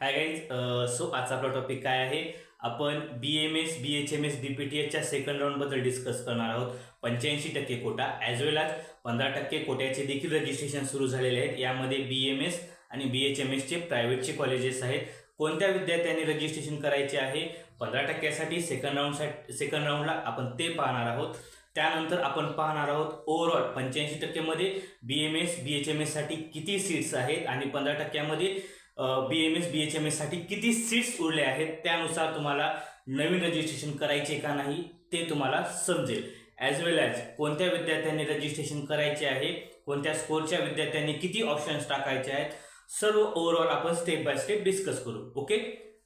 Hi guys so आजचा आपला topic काय आहे? आपण B M S B H M S B P T एचच्या सेकंड राऊंडबद्दल डिस्कस करणार आहोत. पंच्याऐंशी टक्के कोटा ॲज वेल ॲज पंधरा टक्के कोट्याचे देखील रजिस्ट्रेशन सुरू झालेले आहेत. यामध्ये बी एम एस आणि बी एच एम एसचे प्रायव्हेटचे कॉलेजेस आहेत. कोणत्या विद्यार्थ्यांनी रजिस्ट्रेशन करायचे आहे? पंधरा टक्क्यासाठी सेकंड राऊंडसाठी सेकंड राऊंडला आपण ते पाहणार आहोत. त्यानंतर आपण पाहणार आहोत ओव्हरऑल पंच्याऐंशी टक्क्यामध्ये B M S B H M एससाठी किती सीट्स आहेत? आणि पंधरा टक्क्यामध्ये B M S B H M एससाठी किती सीट्स उरले आहेत त्यानुसार तुम्हाला नवीन रजिस्ट्रेशन करायचे का नाही ते तुम्हाला समजेल. ॲज वेल ॲज कोणत्या विद्यार्थ्यांनी रजिस्ट्रेशन करायचे आहे कोणत्या स्कोरच्या विद्यार्थ्यांनी किती ऑप्शन्स टाकायचे आहेत सर्व ओव्हरऑल आपण स्टेप बाय स्टेप डिस्कस करू. ओके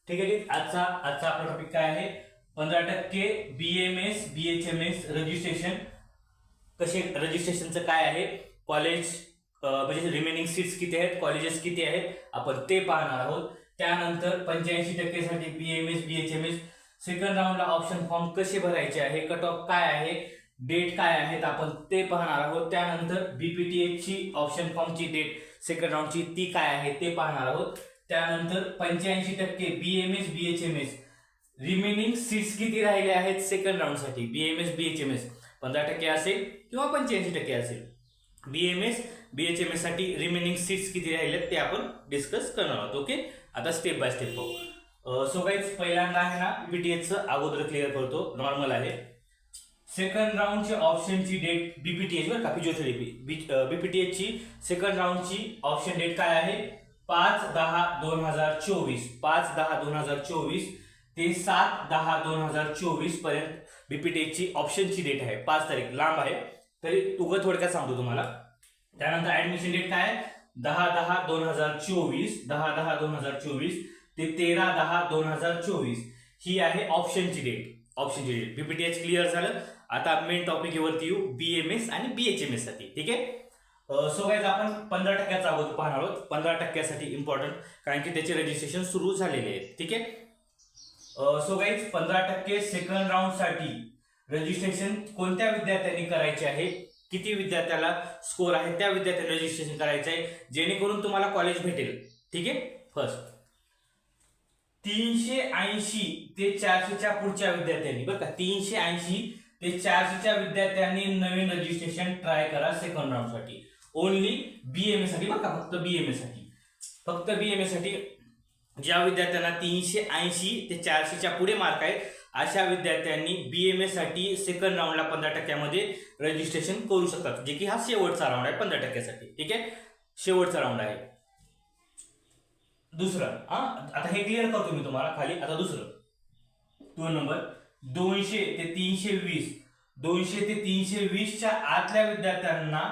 ठीक आहे आजचा आजचा आपला टॉपिक काय आहे? पंधरा टक्के B M S B H M S registration कसे रजिस्ट्रेशनचं काय आहे? कॉलेज म्हणजे रिमेनिंग सीट्स किती आहेत कॉलेजेस किती आहेत आपण ते पाहणार आहोत. त्यानंतर पंच्याऐंशी टक्केसाठी B M S B H M S second राऊंडला option form कसे भरायचे आहे कट ऑफ काय आहे डेट काय आहेत आपण ते पाहणार आहोत. त्यानंतर बीपीटीएचची ऑप्शन फॉर्मची डेट सेकंड राऊंडची ती काय आहे ते पाहणार आहोत. त्यानंतर पंच्याऐंशी टक्के B M S B H M S remaining seats किती राहिले आहेत second राऊंडसाठी B M S B H M S पंधरा टक्के असेल किंवा पंच्याऐंशी टक्के असेल? B M S B H M एससाठी remaining seats किती राहिलेत ते आपण डिस्कस करणार आहोत ओके आता स्टेप बाय स्टेप पाहू. सो पहिल्यांदा आहे ना बीटीएचचं अगोदर क्लिअर करतो नॉर्मल आहे. सेकंड राऊंडची ऑप्शनची डेट बीपीटीएच बरं का फिजिओथेरपी टी एचची सेकंड राऊंडची ऑप्शन डेट काय आहे? पाच दहा दोन हजार चोवीस. पाच दहा दोन हजार चोवीस ते सात दहा दोन हजार चोवीसपर्यंत टी एचची ऑप्शनची डेट आहे. पाच तारीख लांब आहे. तरी उगं थोडक्यात सांगतो तुम्हाला. त्यानंतर ऍडमिशन डेट काय? दहा दहा दोन हजार चोवीस. दहा दहा दोन हजार चोवीस. ते तेरा दहा दोन हजार चोवीस. ही आहे ऑप्शनची डेट ऑप्शनची डेट बीपीटीएच क्लिअर झालं. आता मेन टॉपिक वरती येऊ. बी एम एस आणि बी एच एम एससाठी. ठीक आहे? सो गाईज आपण पंधरा टक्क्याचा अगोदर पाहणार आहोत. पंधरा टक्क्यासाठी इम्पॉर्टंट कारण की त्याचे रजिस्ट्रेशन सुरू झालेले आहे ठीक आहे? सो गाईज पंधरा टक्के सेकंड राऊंडसाठी रजिस्ट्रेशन कोणत्या विद्यार्थ्यांनी करायचे आहे? किती विद्यार्थ्याला स्कोर आहे? त्या विद्यार्थ्याला रजिस्ट्रेशन करायचं आहे जेणेकरून तुम्हाला कॉलेज भेटेल. ठीक आहे? फर्स्ट तीनशे ऐंशी ते चारशेच्या पुढच्या विद्यार्थ्यांनी. बरं का? तीनशे ऐंशी ते चारशेच्या विद्यार्थ्यांनी नवीन रजिस्ट्रेशन ट्राय करा सेकंड राऊंडसाठी. ओनली बीएमए साठी. बरं का? फक्त बीएमए साठी. फक्त बीएमए साठी ज्या विद्यार्थ्यांना तीनशे ऐंशी ते चारशेच्या पुढे मार्क आहेत अशा विद्यार्थ्यांनी बी एम एसाठी सेकंड राऊंडला पंधरा टक्क्यामध्ये रजिस्ट्रेशन करू शकतात जे की हा शेवटचा राऊंड आहे पंधरा टक्क्यासाठी ठीक आहे? शेवटचा राऊंड आहे. दुसरं हा? आता हे क्लिअर करतो मी तुम्हाला खाली. आता दुसरं. दोन नंबर. दोनशे ते तीनशे वीस. दोनशे ते तीनशे वीसच्या आतल्या विद्यार्थ्यांना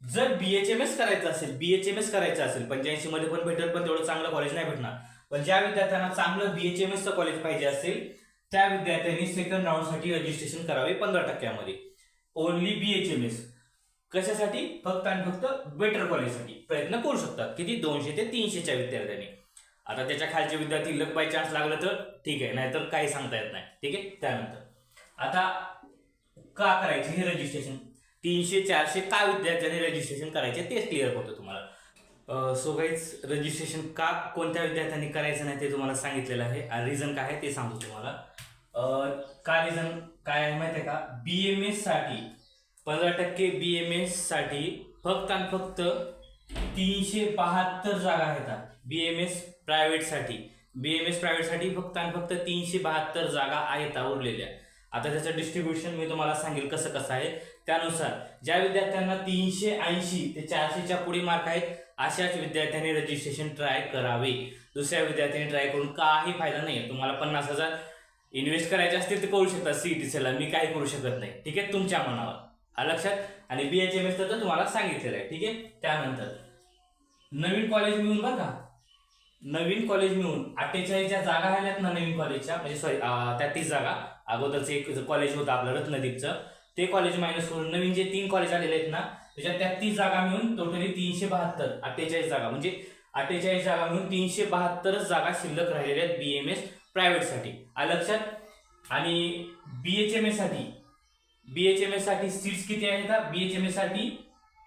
जर बीएचएमएस करायचं असेल बीएचएमएस करायचं असेल पंच्याऐंशी मध्ये पण भेटेल पण तेवढं चांगलं कॉलेज नाही भेटणार. पण ज्या विद्यार्थ्यांना चांगलं बीएचएमएसचं कॉलेज पाहिजे असेल त्या विद्यार्थ्यांनी सेकंड राऊंडसाठी रजिस्ट्रेशन करावे पंधरा टक्क्यामध्ये. ओनली बीएचएमएस कशासाठी? फक्त आणि फक्त बेटर कॉलेजसाठी प्रयत्न करू शकतात. किती? दोनशे ते तीनशेच्या विद्यार्थ्यांनी. आता त्याच्या खालचे विद्यार्थी लक बाय चान्स लागलं तर ठीक आहे. नाहीतर काही सांगता येत नाही. ठीक आहे? त्यानंतर. आता का करायचे हे रजिस्ट्रेशन तीनशे चारशे का विद्यार्थ्यांनी रजिस्ट्रेशन करायचे तेच क्लिअर होतं तुम्हाला. सो गाईज रजिस्ट्रेशन का कोणत्या विद्यार्थ्यांनी करायचं नाही ते तुम्हाला सांगितलेलं आहे. आणि रिझन काय आहे ते सांगतो तुम्हाला. काय का रिझन काय आहे माहिती आहे का? बी एम एससाठी पंधरा टक्के बी एम एससाठी फक्त आणि फक्त तीनशे बहात्तर जागा आहेत. बी एम एस प्रायव्हेटसाठी बी एम एस प्रायव्हेटसाठी फक्त आणि फक्त तीनशे बहात्तर जागा आहेत उरलेल्या. आता त्याचं डिस्ट्रीब्युशन मी तुम्हाला सांगेल कसं कसं आहे. त्यानुसार ज्या विद्यार्थ्यांना तीनशे ऐंशी ते चारशेच्या पुढे मार्क आहेत अशाच विद्यार्थ्यांनी रजिस्ट्रेशन ट्राय करावे. दुसऱ्या विद्यार्थ्यांनी ट्राय करून काही फायदा नाही तुम्हाला पन्नास हजार इन्व्हेस्ट करायचे असतील तर करू शकता सीईटीसीला मी काही करू शकत नाही. ठीक आहे? तुमच्या मनावर. हा लक्षात? आणि बी एच एम एस तर तुम्हाला सांगितलेलं आहे. ठीक आहे? त्यानंतर नवीन कॉलेज मिळून बघा नवीन कॉलेज मिळून अठ्ठेचाळीस ज्या जागा राहिल्यात ना नवीन कॉलेजच्या म्हणजे सॉरी त्या तीस जागा. अगोदरचं एक कॉलेज होतं आपलं रत्नदीपचं. ते कॉलेज मायनस करून नवीन जे तीन कॉलेज आलेले आहेत ना त्याच्यात त्या तीस जागा मिळून टोटली तीनशे बहात्तर अठ्ठेचाळीस जागा. म्हणजे अठ्ठेचाळीस जागा मिळून तीनशे बहात्तरच जागा शिल्लक राहिलेल्या आहेत बी एम एस प्रायव्हेटसाठी लक्षात? आणि बी एच एम एसाठी बी एच एम एससाठी सीट्स किती आहेत बी एच एम एससाठी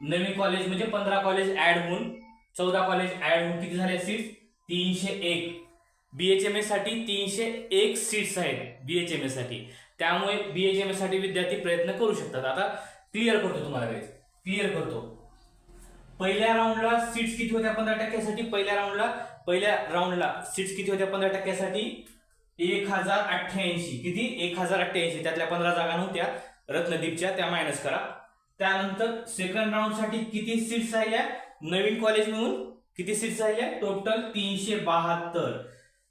नवीन कॉलेज म्हणजे पंधरा कॉलेज ॲड होऊन चौदा कॉलेज ॲड होऊन किती झाले सीट्स तीनशे एक. बी एच एम एससाठी तीनशे एक सीट्स आहेत बी एच एमसाठी. त्यामुळे बीएचएमएससाठी विद्यार्थी प्रयत्न करू शकतात. आता क्लिअर करतो तुम्हाला वेळेस क्लिअर करतो. पहिल्या राऊंडला सीट्स किती होत्या पंधरा टक्क्यासाठी? पहिल्या राऊंडला पहिल्या राऊंडला सीट्स किती होत्या पंधरा टक्क्यासाठी? एक हजार अठ्ठ्याऐंशी. किती? एक हजार अठ्ठ्याऐंशी. त्यातल्या पंधरा जागा नव्हत्या. रत्नदीपच्या त्या मायनस करा. त्यानंतर सेकंड राऊंडसाठी किती सीट्स राहिल्या? नवीन कॉलेज मिळून किती सीट्स राहिल्या? टोटल तीनशे बहात्तर.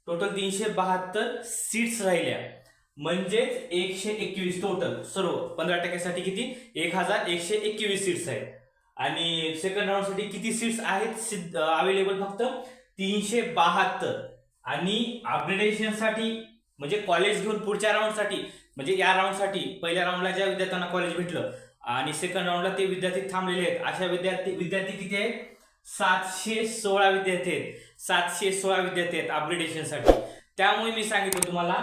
टोटल तीनशे बहात्तर सीट्स राहिल्या. म्हणजेच एकशे एकवीस टोटल सर्व पंधरा टक्क्यासाठी किती? एक हजार एकशे एकवीस सीट्स आहेत. आणि सेकंड राऊंडसाठी किती सीट्स आहेत? अवेलेबल फक्त तीनशे बहात्तर. आणि अपग्रेडेशनसाठी म्हणजे कॉलेज घेऊन पुढच्या राऊंडसाठी म्हणजे या राऊंडसाठी पहिल्या राऊंडला ज्या विद्यार्थ्यांना कॉलेज भेटलं आणि सेकंड राऊंडला ते विद्यार्थी थांबलेले आहेत. अशा विद्यार्थी विद्यार्थी किती आहेत? सातशे सोळा विद्यार्थी आहेत. सातशे सोळा विद्यार्थी आहेत अपग्रेडेशनसाठी त्यामुळे मी सांगितलं तुम्हाला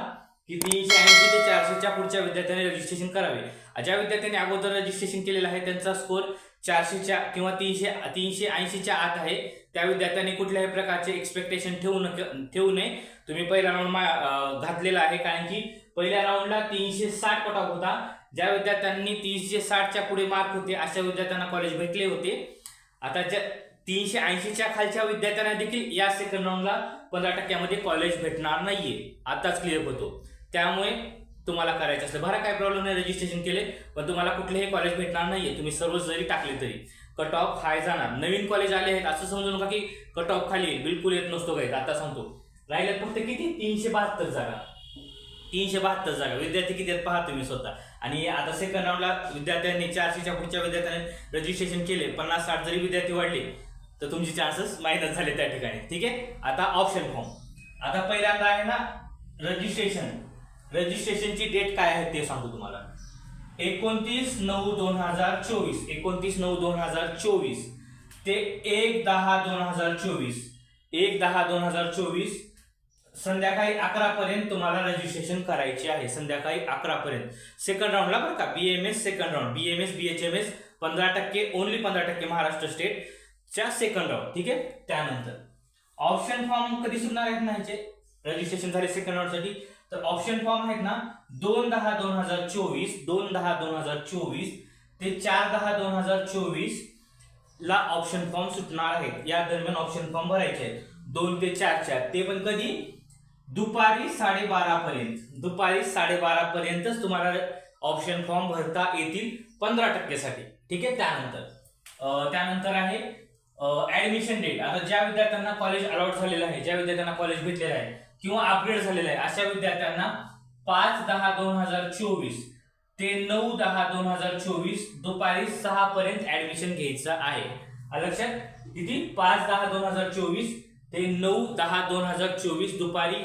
की तीनशे ऐंशी ते चारशेच्या पुढच्या विद्यार्थ्यांनी रजिस्ट्रेशन करावे. ज्या विद्यार्थ्यांनी अगोदर रजिस्ट्रेशन केलेलं आहे त्यांचा स्कोर चारशेच्या किंवा तीनशे तीनशे ऐंशीच्या आत आहे. त्या विद्यार्थ्यांनी कुठल्याही प्रकारचे एक्सपेक्टेशन ठेवू नक ठेवू नये. तुम्ही पहिला राऊंड मा घातलेला आहे कारण की पहिल्या राऊंडला तीनशे साठ कोटा होता. ज्या विद्यार्थ्यांनी तीनशे साठच्या पुढे मार्क होते अशा विद्यार्थ्यांना कॉलेज भेटले होते. आता ज्या तीनशे ऐंशीच्या खालच्या विद्यार्थ्यांना देखील या सेकंड राऊंडला पंधरा टक्क्यामध्ये कॉलेज भेटणार नाहीये. आताच क्लिअर होतो. त्यामुळे तुम्हाला करायचं असलं बरं काय प्रॉब्लेम नाही रजिस्ट्रेशन केले पण तुम्हाला कुठलेही कॉलेज भेटणार नाहीये. तुम्ही सर्व जरी टाकले तरी. कट ऑफ हाय जाणार. नवीन कॉलेज आले आहेत असं समजू नका की कट ऑफ खाली येईल. बिलकुल येत नसतो काही. आता सांगतो. राहिल्यात फक्त किती? तीनशे बहात्तर जागा. तीनशे बहात्तर जागा. विद्यार्थी किती आहेत पाहा तुम्ही स्वतः. आणि आता सेकंड राऊंडला विद्यार्थ्यांनी चारशेच्या पुढच्या विद्यार्थ्यांनी रजिस्ट्रेशन केले. पन्नास साठ जरी विद्यार्थी वाढले तर तुमचे चान्सेस माहीतच झाले त्या ठिकाणी. ठीक आहे? आता ऑप्शन फॉर्म आता पहिल्यांदा आहे ना रजिस्ट्रेशन रजिस्ट्रेशनची डेट काय आहे ते सांगतो तुम्हाला. एकोणतीस नऊ दोन हजार चोवीस. एकोणतीस नऊ दोन हजार चोवीस. ते एक दहा दोन हजार चोवीस. एक दहा दोन हजार चोवीस. संध्याकाळी अकरा पर्यंत तुम्हाला रजिस्ट्रेशन करायचे आहे. संध्याकाळी अकरा पर्यंत. सेकंड राऊंडला बरं का? B M S second round B M S B H M S पंधरा टक्के ओनली पंधरा टक्के महाराष्ट्र स्टेटच्या सेकंड राऊंड ठीक आहे? त्यानंतर. ऑप्शन फॉर्म कधी सुटणार आहेत ना रजिस्ट्रेशन झाले सेकंड राऊंडसाठी. तर ऑप्शन फॉर्म आहेत ना दोन दहा दोन हजार चोवीस दोन दहा दोन हजार चोवीस ते चार दहा दोन हजार चोवीस ला ऑप्शन फॉर्म सुटणार आहेत. या दरम्यान ऑप्शन फॉर्म भरायचे आहेत. दोन ते चारच्या ते पण कधी? दुपारी साडेबारा पर्यंत. दुपारी साडेबारा पर्यंतच तुम्हाला ऑप्शन फॉर्म भरता येतील पंधरा टक्केसाठी ठीक आहे? त्यानंतर. त्यानंतर आहे ऍडमिशन डेट आता ज्या विद्यार्थ्यांना कॉलेज अलॉट झालेलं आहे ज्या विद्यार्थ्यांना कॉलेज भेटलेलं आहे किंवा अपग्रेड झालेलं आहे. अशा विद्यार्थ्यांना पाच दहा दोन हजार चोवीस ते नऊ दहा दोन हजार चोवीस दुपारी सहा पर्यंत ऍडमिशन घ्यायचं आहे. लक्षात? किती? पाच दहा दोन हजार चोवीस ते नऊ दहा दोन हजार चोवीस दुपारी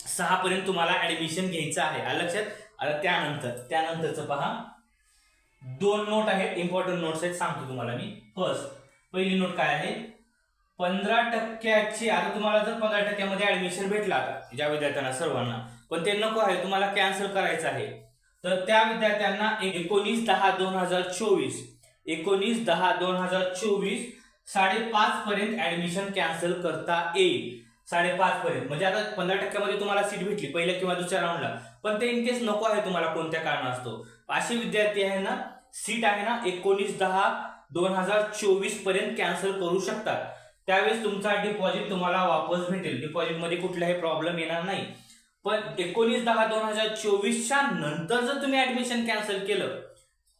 सहा पर्यंत तुम्हाला ऍडमिशन घ्यायचं आहे. लक्षात? आता त्यानंतर त्यानंतरचं पहा. दोन नोट आहेत इम्पॉर्टंट नोट्स आहेत सांगतो तुम्हाला मी. फर्स्ट पहिली नोट काय आहे? पंधरा टक्क्याची आता तुम्हाला जर पंधरा टक्क्यामध्ये ऍडमिशन भेटला आता ज्या विद्यार्थ्यांना सर्वांना पण ते नको आहे तुम्हाला कॅन्सल करायचं आहे. तर त्या विद्यार्थ्यांना एकोणीस दहा दोन हजार चोवीस एकोणीस दहा दोन हजार चोवीस साडेपाच पर्यंत ऍडमिशन कॅन्सल करता येईल. साडेपाच पर्यंत. म्हणजे आता पंधरा टक्क्यामध्ये तुम्हाला सीट भेटली पहिल्या किंवा दुसऱ्या राऊंडला पण ते इनकेस नको आहे तुम्हाला कोणत्या कारणास्तव. असे विद्यार्थी आहे ना सीट आहे ना एकोणीस दहा दोन हजार चोवीसपर्यंत कॅन्सल करू शकतात. त्यावेळेस तुमचा डिपॉझिट तुम्हाला वापस भेटेल. डिपॉझिटमध्ये कुठलाही प्रॉब्लेम येणार नाही. पण एकोणीस दहा दोन हजार चोवीसच्या नंतर जर तुम्ही ऍडमिशन कॅन्सल केलं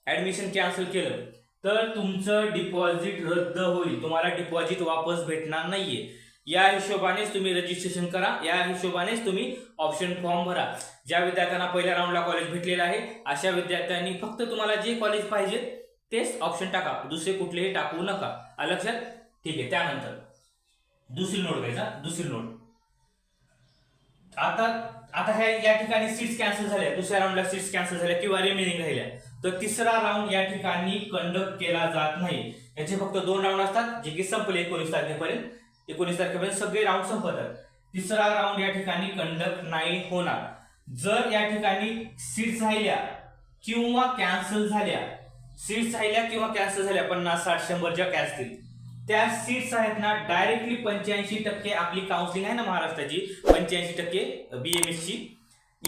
ऍडमिशन कॅन्सल केलं तर तुमचं डिपॉझिट रद्द होईल. तुम्हाला डिपॉझिट वापस भेटणार नाहीये. या हिशोबानेच तुम्ही रजिस्ट्रेशन करा. या हिशोबानेच तुम्ही ऑप्शन फॉर्म भरा. ज्या विद्यार्थ्यांना पहिल्या राऊंडला कॉलेज भेटलेलं आहे अशा विद्यार्थ्यांनी फक्त तुम्हाला जे कॉलेज पाहिजे तेच ऑप्शन टाका. दुसरे कुठलेही टाकू नका. लक्षात ठीक आहे त्यानंतर. दुसरी नोट घ्यायचा दुसरी नोट आता आता ह्या या ठिकाणी सीट्स कॅन्सल झाल्या. दुसऱ्या राऊंडला सीट्स कॅन्सल झाल्या किंवा रिमेनिंग राहिल्या. तर तिसरा राऊंड या ठिकाणी कंडक्ट केला जात नाही. याचे फक्त दोन राऊंड असतात जे की संपले एकोणीस तारखेपर्यंत. एकोणीस तारखेपर्यंत सगळे राऊंड संपतात. तिसरा राऊंड या ठिकाणी कंडक्ट नाही होणार. जर या ठिकाणी सीट्स राहिल्या किंवा कॅन्सल झाल्या सीट्स राहिल्या किंवा कॅन्सल झाल्या पन्नास साठ शंभर ज्या कॅन्सल त्या सीट्स आहेत ना डायरेक्टली पंच्याऐंशी टक्के आपली काउन्सिलिंग आहे ना महाराष्ट्राची पंच्याऐंशी टक्के बीएमएसची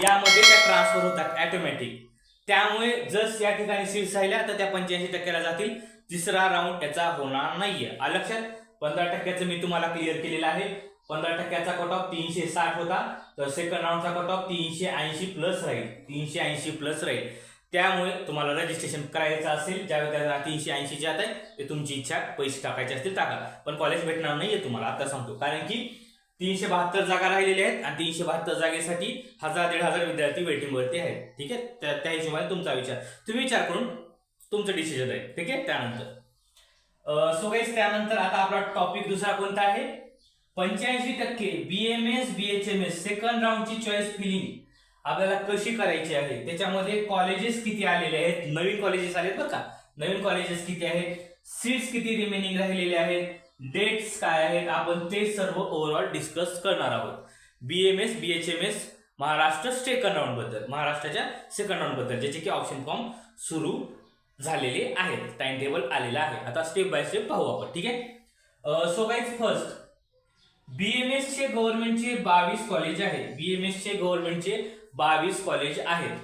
यामध्ये त्या ट्रान्सफर होतात ॲटोमॅटिक त्यामुळे जर या ठिकाणी सीट्स राहिल्या तर त्या पंच्याऐंशी टक्क्याला जातील. तिसरा राऊंड त्याचा होणार नाहीये. आ लक्षात? पंधरा टक्क्याचं मी तुम्हाला क्लिअर केलेलं आहे. पंधरा टक्क्याचा कट ऑफ तीनशे साठ होता. तर सेकंड राऊंडचा कट ऑफ तीनशे ऐंशी प्लस राहील. तीनशे ऐंशी प्लस राहील. त्यामुळे तुम्हाला रजिस्ट्रेशन करायचं असेल ज्या विद्यार्थ्यांना तीनशे ऐंशी जात आहे ते तुमची इच्छा पैसे टाकायचे असतील टाका. पण कॉलेज भेटणार नाहीये तुम्हाला आता सांगतो. कारण की तीनशे बहात्तर जागा राहिलेल्या आहेत आणि तीनशे बहात्तर जागेसाठी हजार दीड हजार विद्यार्थी वेटिंगवरती आहेत. ठीक आहे? त्या त्या हिशोबाने तुमचा विचार. तुम्ही विचार करून तुमचं डिसिजन आहे. ठीक आहे? त्यानंतर. सो गाईज त्यानंतर आता आपला टॉपिक दुसरा कोणता आहे? पंच्याऐंशी टक्के बीएमएस बीएचएमएस सेकंड राऊंडची चॉईस फिलिंग आपल्याला कशी करायची आहे? त्याच्यामध्ये कॉलेजेस किती आलेले आहेत? नवीन कॉलेजेस आलेत बरं का? नवीन कॉलेजेस किती आहेत? सीट्स किती रिमेनिंग राहिलेले आहेत? डेट्स काय आहेत? आपण ते सर्व ओव्हरऑल डिस्कस करणार आहोत. बीएमएस बीएचएमएस महाराष्ट्र सेकंड राऊंडबद्दल. महाराष्ट्राच्या सेकंड राऊंडबद्दल ज्याचे की ऑप्शन फॉर्म सुरू झालेले आहेत. टाइम टेबल आलेला आहे. आता स्टेप बाय स्टेप पाहू आपण ठीक आहे? सो गाईज फर्स्ट बीएमएस चे गव्हर्नमेंटचे बावीस कॉलेज आहेत. बीएमएस चे गव्हर्नमेंटचे बावीस कॉलेज आहेत.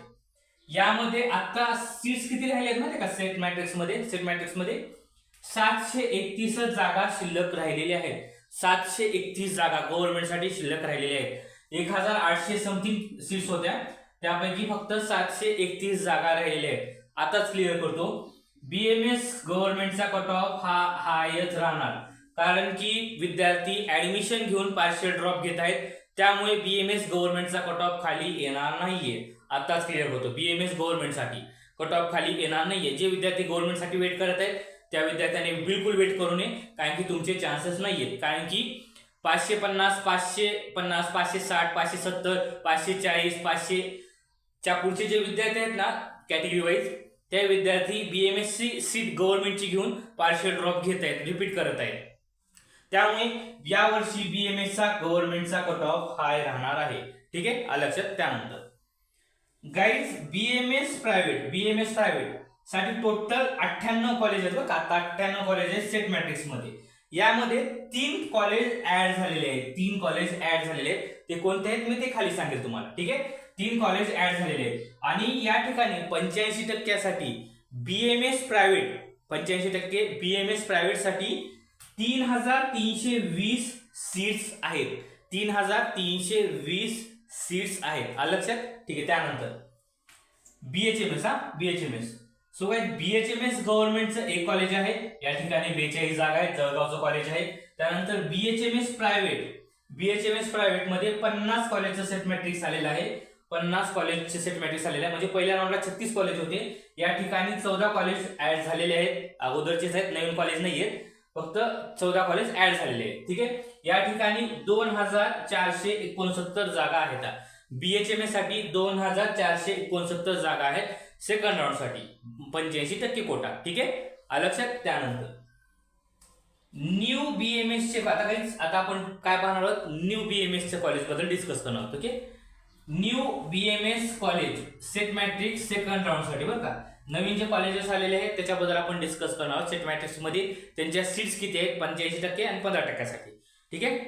यामध्ये आता सीट्स किती राहिल्यात माहिती का? सेट मॅट्रिक्समध्ये सेट मॅट्रिक्समध्ये सातशे एकतीस जागा शिल्लक राहिलेल्या आहेत. सातशे एकतीस जागा गव्हर्नमेंटसाठी शिल्लक राहिलेल्या आहेत. एक हजार आठशे समथिंग सीट्स होत्या. त्यापैकी फक्त सातशे एकतीस जागा राहिलेल्या आहेत. आताच क्लिअर करतो. बीएमएस गव्हर्नमेंटचा कट ऑफ हा हायच राहणार. कारण की विद्यार्थी ऍडमिशन घेऊन पार्शियल ड्रॉप घेत आहेत. त्यामुळे बीएमएस गव्हर्नमेंटचा कट ऑफ खाली येणार नाहीये. आताच क्लिअर होतो. बीएमएस गव्हर्नमेंटसाठी कट ऑफ खाली येणार नाहीये. जे विद्यार्थी गव्हर्नमेंटसाठी वेट करत आहेत त्या विद्यार्थ्याने बिलकुल वेट करू नये. कारण की तुमचे चान्सेस नाहीयेत. कारण की पाचशे पन्नास पाचशे पन्नास पाचशे साठ पाचशे सत्तर पाचशे चाळीस पाचशे च्या पुढचे जे विद्यार्थी आहेत ना कॅटेगरी वाईज त्या विद्यार्थी एस सी सीट गव्हर्नमेंटची घेऊन पार्शियल ड्रॉप घेत आहेत रिपीट करत आहेत. त्यामुळे यावर्षी बीएमएस चा गव्हर्नमेंटचा कट ऑफ हाय राहणार आहे. ठीक आहे? लक्षात? त्यानंतर. गाईज बीएमएस प्रायव्हेट बीएमएस प्रायव्हेटसाठी टोटल अठ्ठ्याण्णव कॉलेज आहेत बघा. आता अठ्ठ्याण्णव कॉलेज आहेत सेट मॅट्रिक्समध्ये. यामध्ये तीन कॉलेज ऍड झालेले आहेत. तीन कॉलेज ऍड झालेले आहेत. ते कोणते आहेत? मी ते खाली सांगेल तुम्हाला. ठीक आहे? तीन कॉलेज ऍड झालेले आहेत. आणि या ठिकाणी पंच्याऐंशी टक्क्यासाठी बीएमएस प्रायव्हेट पंच्याऐंशी टक्के बीएमएस प्रायव्हेटसाठी तीन हजार तीनशे वीस सीट्स आहेत. तीन हजार तीनशे वीस सीट्स आहेत. आलं लक्षात? ठीक आहे त्यानंतर. बीएचएमएस हा? बीएचएमएस सो काय बीएचएमएस गव्हर्नमेंटचं एक कॉलेज आहे. या ठिकाणी बेचाळीस जागा आहे जळगावचं कॉलेज आहे. त्यानंतर बीएचएमएस प्रायव्हेट बीएचएमएस प्रायव्हेटमध्ये पन्नास कॉलेजचं सेट मॅट्रिक्स आलेलं आहे. पन्नास कॉलेजचे सेट मॅट्रिक्स आलेले आहे. म्हणजे पहिल्या राऊंडला छत्तीस कॉलेज होते. या ठिकाणी चौदा कॉलेज ऍड झालेले आहेत. अगोदरचेच आहेत नवीन कॉलेज नाही आहेत फक्त चौदा कॉलेज ऍड झालेले आहेत. ठीक आहे? या ठिकाणी दोन हजार चारशे एकोणसत्तर जागा आहेत. बीएचएमए साठी दोन हजार चारशे एकोणसत्तर जागा आहेत. सेकंड राऊंडसाठी. पंच्याऐंशी टक्के कोटा. ठीक आहे? आ लक्षात? त्यानंतर. न्यू बीएमएस चे आता काही आता आपण काय पाहणार आहोत? न्यू बीएमएस च्या कॉलेजबद्दल डिस्कस करणार आहोत. Okay? New BMS college seat matrix second राऊंडसाठी बरं का? नवीन जे कॉलेजेस आलेले आहेत त्याच्याबद्दल आपण डिस्कस करणार आहोत. सेट मॅट्रिक्समध्ये त्यांच्या सीट्स किती आहेत? पंच्याऐंशी टक्के आणि पंधरा टक्क्यासाठी. ठीक आहे?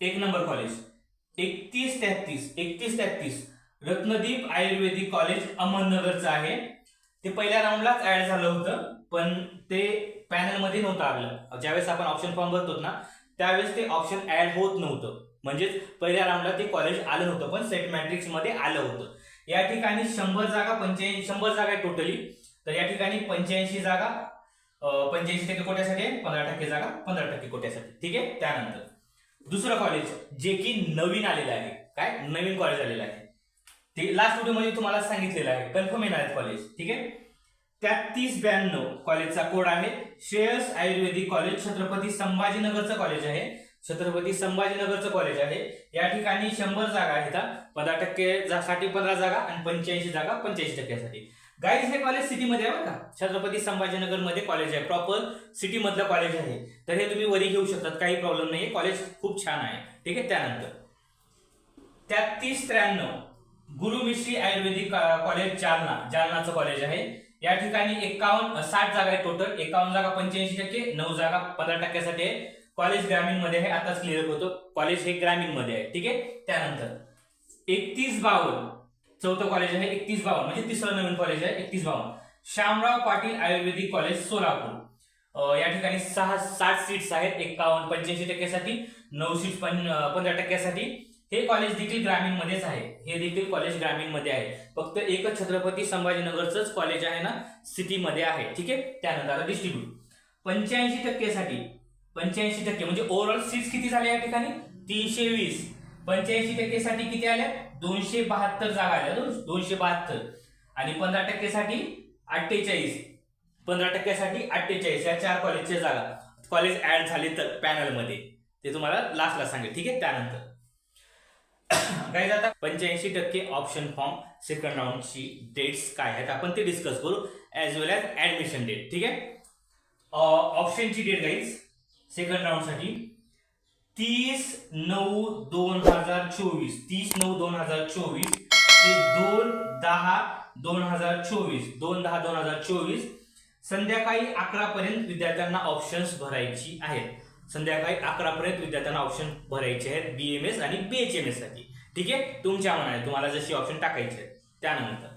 एक नंबर कॉलेज एकतीस तेहतीस एकतीस तेहतीस. रत्नदीप आयुर्वेदिक कॉलेज अहमदनगरचं आहे. ते पहिल्या राऊंडलाच ऍड झालं होतं पण ते पॅनलमध्ये नव्हतं आलं. ज्यावेळेस आपण ऑप्शन फॉर्म भरतो ना त्यावेळेस ते ऑप्शन ऍड होत नव्हतं. म्हणजेच पहिल्या राऊंडला ते कॉलेज आलं नव्हतं पण सेट मॅट्रिक्समध्ये आलं होतं. या ठिकाणी शंभर जागा पंच्याऐंशी शंभर जागा आहे टोटली तर या ठिकाणी पंच्याऐंशी जागा पंच्याऐंशी टक्के कोट्यासाठी आहे पंधरा टक्के जागा पंधरा टक्के कोट्यासाठी. ठीक आहे? त्यानंतर दुसरं कॉलेज जे की नवीन आलेलं आहे. काय? नवीन कॉलेज आलेलं आहे. ते लास्ट व्हिडिओमध्ये तुम्हाला सांगितलेलं आहे. कन्फर्म येणार आहे कॉलेज ठीक आहे? तेहतीस ब्याण्णव कॉलेजचा कोड आहे. श्रेयस आयुर्वेदिक कॉलेज छत्रपती संभाजीनगरचं कॉलेज आहे. छत्रपती संभाजीनगरचं कॉलेज आहे. या ठिकाणी शंभर जागा आहेत पंधरा टक्के साठी पंधरा जागा आणि पंच्याऐंशी जागा पंच्याऐंशी टक्क्यासाठी. गाईज हे कॉलेज सिटीमध्ये आहे बरं का? छत्रपती संभाजीनगरमध्ये कॉलेज आहे. प्रॉपर सिटी मधलं कॉलेज आहे. तर हे तुम्ही वरी घेऊ शकतात. काही प्रॉब्लेम नाही कॉलेज खूप छान आहे. ठीक आहे? त्यानंतर. त्यातीस त्र्याण्णव. गुरु मिश्री आयुर्वेदिक कॉलेज जालना. जालनाचं कॉलेज आहे. या ठिकाणी एकावन्न साठ जागा आहे टोटल एकावन्न जागा पंच्याऐंशी टक्के नऊ जागा पंधरा टक्क्यासाठी आहे. कॉलेज ग्रामीणमध्ये आहे. आताच क्लिअर होतो. कॉलेज हे ग्रामीणमध्ये आहे. ठीक आहे? त्यानंतर. एकतीस बावन. चौथं कॉलेज आहे एकतीस बावन. म्हणजे तिसरं नवीन कॉलेज आहे एकतीस बावन. श्यामराव पाटील आयुर्वेदिक कॉलेज सोलापूर. या ठिकाणी सहा सात सीट्स आहेत. एकावन्न पंच्याऐंशी टक्क्यासाठी नऊ सीट्स पण पंधरा टक्क्यासाठी. हे कॉलेज देखील ग्रामीण मध्येच आहे. हे देखील कॉलेज ग्रामीणमध्ये आहे. फक्त एकच छत्रपती संभाजीनगरचंच कॉलेज आहे ना सिटीमध्ये आहे. ठीक आहे? त्यानंतर डिस्ट्रीब्यूट पंच्याऐंशी टक्केसाठी पंच्याऐंशी टक्के. म्हणजे ओव्हरऑल सीट्स किती झाल्या या ठिकाणी? तीनशे वीस. पंच्याऐंशी टक्केसाठी किती आल्या? दोनशे बहात्तर जागा आल्या दोनशे बहात्तर. आणि पंधरा टक्केसाठी अठ्ठेचाळीस. पंधरा टक्क्यासाठी अठ्ठेचाळीस. या चार कॉलेजच्या जागा. कॉलेज ऍड झाले तर पॅनलमध्ये ते तुम्हाला लास्टला सांगेल. ठीक आहे? त्यानंतर. काय आता पंच्याऐंशी टक्के ऑप्शन फॉर्म सेकंड राऊंडची डेट्स काय आहेत? आपण ते डिस्कस करू as well as admission date ठीक आहे? ऑप्शनची डेट गाईज सेकंड राऊंडसाठी तीस नऊ दोन हजार चोवीस. तीस नऊ दोन हजार चोवीस. ते दोन दहा दोन हजार चोवीस. दोन दहा दोन हजार चोवीस. संध्याकाळी अकरापर्यंत विद्यार्थ्यांना ऑप्शन्स भरायची आहेत. संध्याकाळी अकरापर्यंत विद्यार्थ्यांना ऑप्शन भरायचे आहेत. बी एम एस आणि बी एच एम एससाठी. ठीक आहे? तुमच्या मनाने तुम्हाला जशी ऑप्शन टाकायची आहेत त्यानंतर.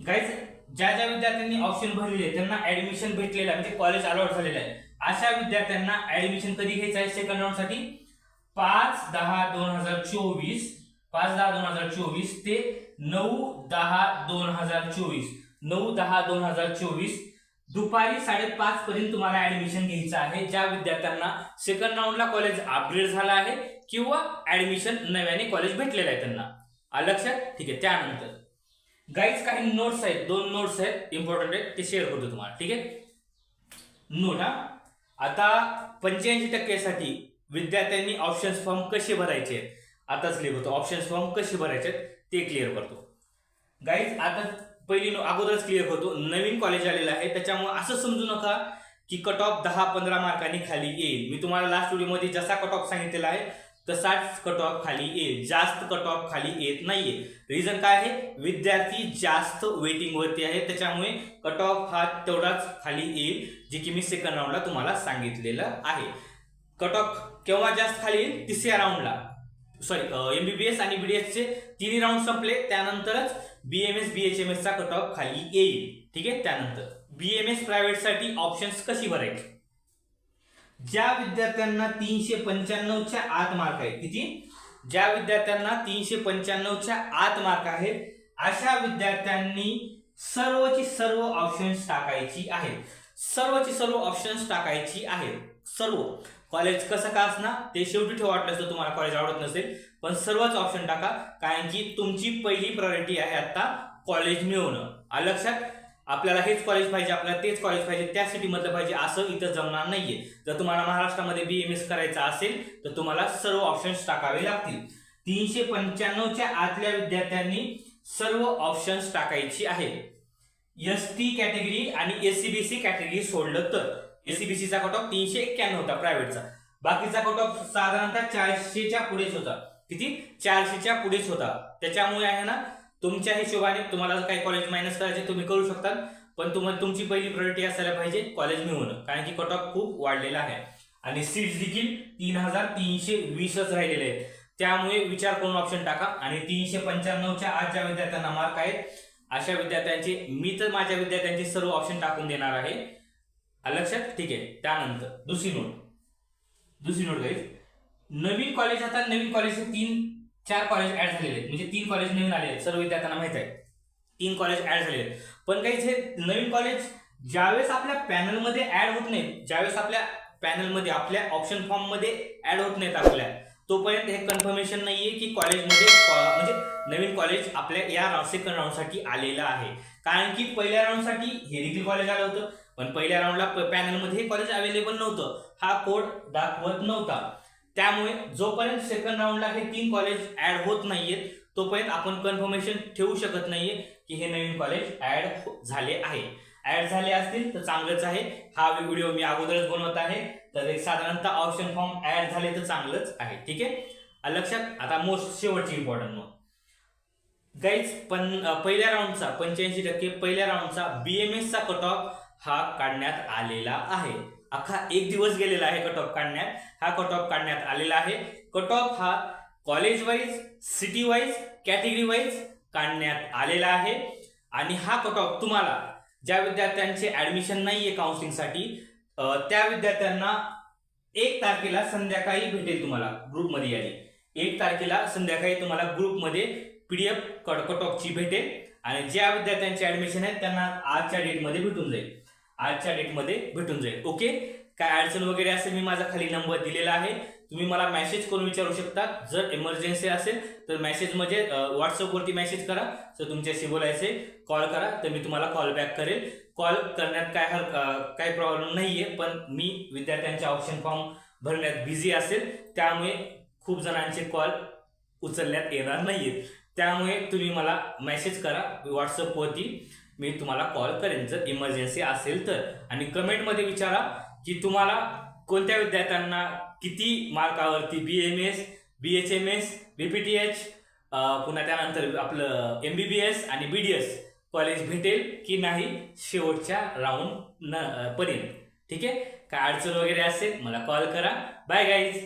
गाईज ज्या ज्या विद्यार्थ्यांनी ऑप्शन भरलेले त्यांना ऍडमिशन भेटलेलं आहे. म्हणजे कॉलेज अलॉट झालेलं आहे. अशा विद्यार्थ्यांना ऍडमिशन कधी घ्यायचं आहे? सेकंड राऊंडसाठी. पाच दहा दोन हजार चोवीस पाच दहा दोन हजार चोवीस ते नऊ दहा दोन हजार चोवीस. नऊ दहा दोन हजार चोवीस. दुपारी साडेपाच पर्यंत तुम्हाला ऍडमिशन घ्यायचं आहे. ज्या विद्यार्थ्यांना सेकंड राऊंडला कॉलेज अपग्रेड झाला आहे किंवा ऍडमिशन नव्याने कॉलेज भेटलेलं आहे त्यांना. लक्षात? ठीक आहे त्यानंतर. गाईज काही नोट्स आहेत. दोन नोट्स आहेत. इम्पॉर्टंट आहेत. ते शेअर करतो तुम्हाला. ठीक आहे? नोट हा. आता पंच्याऐंशी टक्क्यासाठी विद्यार्थ्यांनी ऑप्शन्स फॉर्म कसे भरायचे? आहेत आताच क्लिअर होतो. ऑप्शन्स फॉर्म कसे भरायचे? आहेत ते क्लिअर करतो. गाईज आता पहिली अगोदरच क्लिअर करतो. नवीन कॉलेज आलेलं आहे. त्याच्यामुळे असं समजू नका की कट ऑफ दहा पंधरा मार्कांनी खाली येईल. मी तुम्हाला लास्ट व्हिडिओमध्ये जसा कट ऑफ सांगितलेला आहे तसाच कट ऑफ खाली येईल. जास्त कट ऑफ खाली येत नाहीये. रिझन काय आहे? विद्यार्थी जास्त वेटिंगवरती आहे. त्याच्यामुळे कट ऑफ हा तेवढाच खाली येईल जे की मी सेकंड राऊंडला तुम्हाला सांगितलेलं आहे. कट ऑफ केव्हा जास्त खाली येईल? तिसऱ्या राऊंडला सॉरी एमबीबीएस आणि बीडीएसचे तिन्ही राऊंड संपले. त्यानंतरच बीएमएस बीएचएमएसचा कट ऑफ खाली येईल. ठीक आहे? त्यानंतर बीएमएस प्रायव्हेटसाठी ऑप्शन्स कशी भरायची? ज्या विद्यार्थ्यांना तीनशे पंच्याण्णवच्या आत मार्क आहेत किती? ज्या विद्यार्थ्यांना तीनशे पंच्याण्णवच्या आत मार्क आहेत अशा विद्यार्थ्यांनी सर्वची सर्व ऑप्शन्स टाकायची आहेत. सर्वची सर्व ऑप्शन्स टाकायची आहेत. सर्व. कॉलेज कसं का असणार? ते शेवटी ठेवा वाटलं असतं तुम्हाला कॉलेज आवडत नसेल पण सर्वच ऑप्शन टाका कारण की तुमची पहिली प्रायोरिटी आहे आता कॉलेज मिळवणं. लक्षात? आपल्याला हेच कॉलेज पाहिजे आपल्याला तेच कॉलेज पाहिजे त्या सिटीमधलं पाहिजे असं इथं जमणार नाहीये. जर तुम्हाला महाराष्ट्रामध्ये बी एम एस करायचं असेल तर तुम्हाला सर्व ऑप्शन्स टाकावे लागतील. तीनशे पंच्याण्णवच्या आतल्या विद्यार्थ्यांनी सर्व ऑप्शन्स टाकायची आहे एस टी कॅटेगरी आणि S C B C category सोडलं तर. एस सी बी सीचा कट ऑफ तीनशे एक्क्याण्णव होता प्रायव्हेटचा बाकीचा कट ऑफ साधारणतः चारशेच्या पुढेच होता. किती? चारशेच्या पुढेच होता. त्याच्यामुळे आहे ना तुमच्या हिशोबाने तुम्हाला जर काही कॉलेज मायनस करायचे तुम्ही करू शकता पण तुम्हाला तुमची पहिली प्रायोरिटी असायला पाहिजे कॉलेज मिळवणं कारण की कट ऑफ खूप वाढलेला आहे. आणि सीट्स देखील तीन हजार तीनशे वीसच राहिलेले आहेत. त्यामुळे विचार करून ऑप्शन टाका. आणि तीनशे पंच्याण्णवच्या आज ज्या विद्यार्थ्यांना मार्क आहेत अशा विद्यार्थ्यांचे मी तर माझ्या विद्यार्थ्यांचे सर्व ऑप्शन टाकून देणार आहे. लक्षात? ठीक आहे. त्यानंतर दुसरी नोट दुसरी नोट गाईज नवीन कॉलेज आता नवीन कॉलेजचे तीन चार कॉलेज ऍड झालेले आहेत. म्हणजे तीन कॉलेज नवीन आले आहेत. सर्व विद्यार्थ्यांना माहीत आहे. तीन कॉलेज ऍड झालेले आहेत. पण काही हे नवीन कॉलेज ज्यावेळेस आपल्या पॅनलमध्ये ऍड होत नाहीत ज्यावेळेस आपल्या पॅनलमध्ये आपल्या ऑप्शन फॉर्ममध्ये ऍड होत नाहीत आपल्या तोपर्यंत हे कन्फर्मेशन नाहीये की कॉलेजमध्ये म्हणजे नवीन कॉलेज आपल्या या सेकंड राऊंडसाठी आलेलं आहे. कारण की पहिल्या राऊंडसाठी हे देखील कॉलेज आलं होतं. पण पहिल्या राऊंडला पॅनलमध्ये हे कॉलेज अवेलेबल नव्हतं. हा कोड दाखवत नव्हता. त्यामुळे जोपर्यंत सेकंड राऊंडला हे तीन कॉलेज ऍड होत नाहीयेत तोपर्यंत आपण कन्फर्मेशन ठेवू शकत नाहीये की हे नवीन कॉलेज ऍड झाले आहे. ऍड झाले असतील तर चांगलंच आहे. हा व्हिडिओ मी अगोदरच बनवत आहे. तर साधारणतः ऑप्शन फॉर्म ऍड झाले तर चांगलंच आहे. ठीक आहे? लक्षात आता मोस्ट शेवटची इम्पॉर्टंट मग गाईज पण पहिल्या राऊंडचा पंच्याऐंशी टक्के पहिल्या राऊंडचा बीएमएसचा कट ऑफ हा काढण्यात आलेला आहे. अख्खा एक दिवस गेलेला आहे कट ऑफ काढण्यात. हा कट ऑफ काढण्यात आलेला आहे. कट ऑफ हा college wise city wise category wise काढण्यात आलेला आहे. आणि हा कट ऑफ तुम्हाला ज्या विद्यार्थ्यांचे ऍडमिशन नाहीये काउन्सिलिंगसाठी त्या विद्यार्थ्यांना एक तारखेला संध्याकाळी भेटेल तुम्हाला ग्रुपमध्ये यादी एक तारखेला संध्याकाळी तुम्हाला ग्रुपमध्ये पीडीएफ कट कट ऑफची भेटेल. आणि ज्या विद्यार्थ्यांचे ऍडमिशन आहेत त्यांना आजच्या डेटमध्ये भेटून जाईल. आजच्या डेटमध्ये भेटून जाईल. ओके काय अडचण वगैरे असेल मी माझा खाली नंबर दिलेला आहे. तुम्ही मला मेसेज करून विचारू शकता. जर इमर्जन्सी असेल तर मेसेज म्हणजे व्हॉट्सअपवरती मेसेज करा. जर तुमच्याशी बोलायचे कॉल करा. तर मी तुम्हाला कॉल बॅक करेल. कॉल करण्यात काय हर काही प्रॉब्लेम नाही आहे पण मी विद्यार्थ्यांच्या ऑप्शन फॉर्म भरण्यात बिझी असेल. त्यामुळे खूप जणांचे कॉल उचलण्यात येणार नाहीयेत. त्यामुळे तुम्ही मला मेसेज करा व्हॉट्सअपवरती मी तुम्हाला कॉल करेन. जर इमर्जन्सी असेल तर. आणि कमेंटमध्ये विचारा की तुम्हाला कोणत्या विद्यार्थ्यांना किती मार्कावरती B M S B H M S B P T H पुन्हा त्यानंतर आपलं एम बी बी एस आणि बी डी एस कॉलेज भेटेल की नाही शेवटच्या राऊंड न पर्यंत. ठीक आहे? काय अडचण वगैरे असेल मला कॉल करा. Bye guys